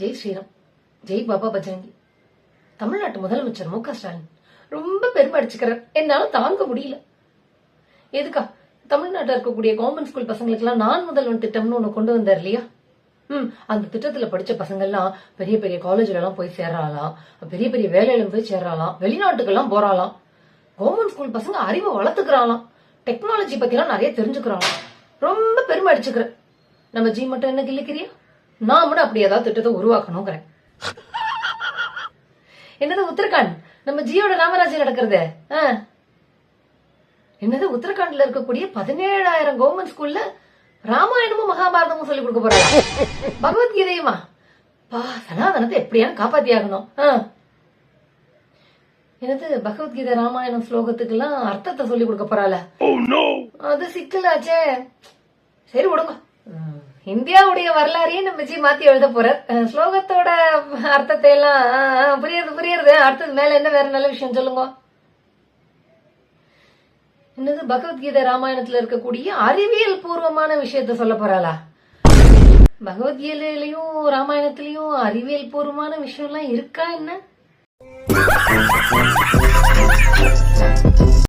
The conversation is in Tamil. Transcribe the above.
ஜெய் ஸ்ரீராம் ஜெய் பாபா பஜரங்கி. தமிழ்நாட்டு முதலமைச்சர் மு க ஸ்டாலின் ரொம்ப பெருமை அடிச்சுக்கிறார். என்னால தாங்க முடியல. எதுக்கா? தமிழ்நாட்டில் இருக்கக்கூடிய கவர்மெண்ட் ஸ்கூல் பசங்களுக்கெல்லாம் நான் முதல்வன் திட்டம்னு ஒன்று கொண்டு வந்தார் இல்லையா? ம் அந்த திட்டத்தில் படித்த பசங்கள்லாம் பெரிய பெரிய காலேஜ்லலாம் போய் சேரலாம் பெரிய பெரிய வேலையிலும் போய் சேரலாம் வெளிநாட்டுக்கெல்லாம் போகிறாலாம் கவர்மெண்ட் ஸ்கூல் பசங்க அறிவை வளர்த்துக்கிறாங்களாம் டெக்னாலஜி பற்றிலாம் நிறைய தெரிஞ்சுக்கிறாங்களாம் ரொம்ப பெருமை அடிச்சுக்கிறேன் நம்ம ஜி மட்டும் என்ன கிள்ளிக்கிறியா? நான் மட்டும் அப்படி ஏதாவது திட்டத்தை உருவாக்கணுங்கிறேன் என்னது உத்தரகாண்ட்? நம்ம ஜியோட ராமராஜ்யம் நடக்கிறதே. என்னது உத்தரகாண்ட்ல இருக்கக்கூடிய பதினேழாயிரம் கவர்மெண்ட் ஸ்கூல்ல ராமாயணமும் மகாபாரதமும் சொல்லி கொடுக்க போறாங்க. பகவத்கீதையுமா? பா சனாதனத்தை எப்படியானு காப்பாத்தி ஆகணும். என்னது பகவத்கீதை ராமாயணம் ஸ்லோகத்துக்கு எல்லாம் அர்த்தத்தை சொல்லி கொடுக்க போறாள? அது சிக்கலாச்சே. சரி விடுங்க. இந்தியாவுடைய வரலாறையே நம்ம ஜி மாத்தி எழுத போற ஸ்லோகத்தோட அர்த்தத்தை எல்லாம் புரியுது புரியுது புரியுறது அடுத்தது மேல என்ன வேற நல்ல விஷயம் சொல்லுங்க? என்னது? பகவத்கீதை ராமாயணத்துல இருக்கக்கூடிய அறிவியல் பூர்வமான விஷயத்த சொல்ல போறாளா? பகவத்கீதையிலயும் ராமாயணத்திலயும் அறிவியல் பூர்வமான விஷயம் எல்லாம் இருக்கா என்ன?